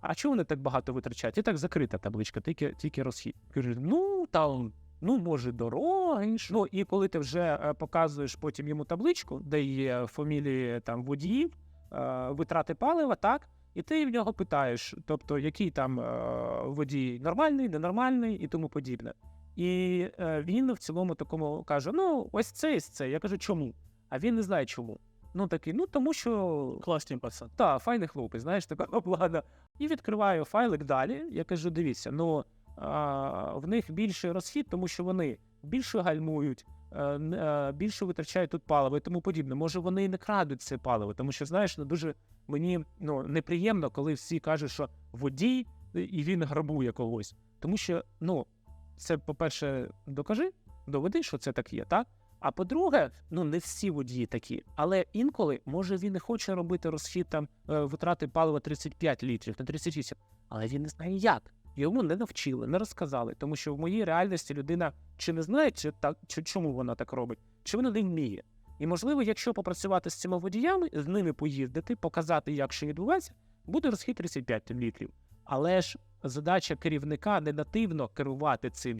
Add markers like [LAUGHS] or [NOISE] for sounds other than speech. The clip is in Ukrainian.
а чому вони так багато витрачають? І так закрита табличка, тільки, тільки розхід. Кажу, ну там, ну може, дороги. ж». Ну і коли ти вже е, показуєш потім йому табличку, де є фамілії там водіїв, е, витрати палива, так. І ти в нього питаєш, тобто, який там е, водій нормальний, ненормальний і тому подібне. І він в цілому такому каже: ну, ось це і це. Я кажу, чому? А він не знає чому. Ну такий, ну тому що Класні пацан. та, файний хлопець, знаєш, така [LAUGHS] плана. І відкриваю файлик далі. Я кажу: дивіться, ну а, в них більший розхід, тому що вони більше гальмують, е, е, більше витрачають тут паливо і тому подібне. Може, вони і не крадуть це паливо, тому що знаєш, ну дуже мені ну неприємно, коли всі кажуть, що водій е, і він грабує когось. Тому що, ну, це, по-перше, докажи, доведи, що це так є, так? А по-друге, ну не всі водії такі, але інколи може він не хоче робити розхід там е, витрати палива 35 літрів на 38, але він не знає як. Йому не навчили, не розказали, тому що в моїй реальності людина чи не знає, чи так чи чому вона так робить, чи вона не вміє. І можливо, якщо попрацювати з цими водіями, з ними поїздити, показати, як що відбувається, буде розхід 35 літрів. Але ж задача керівника не нативно керувати цим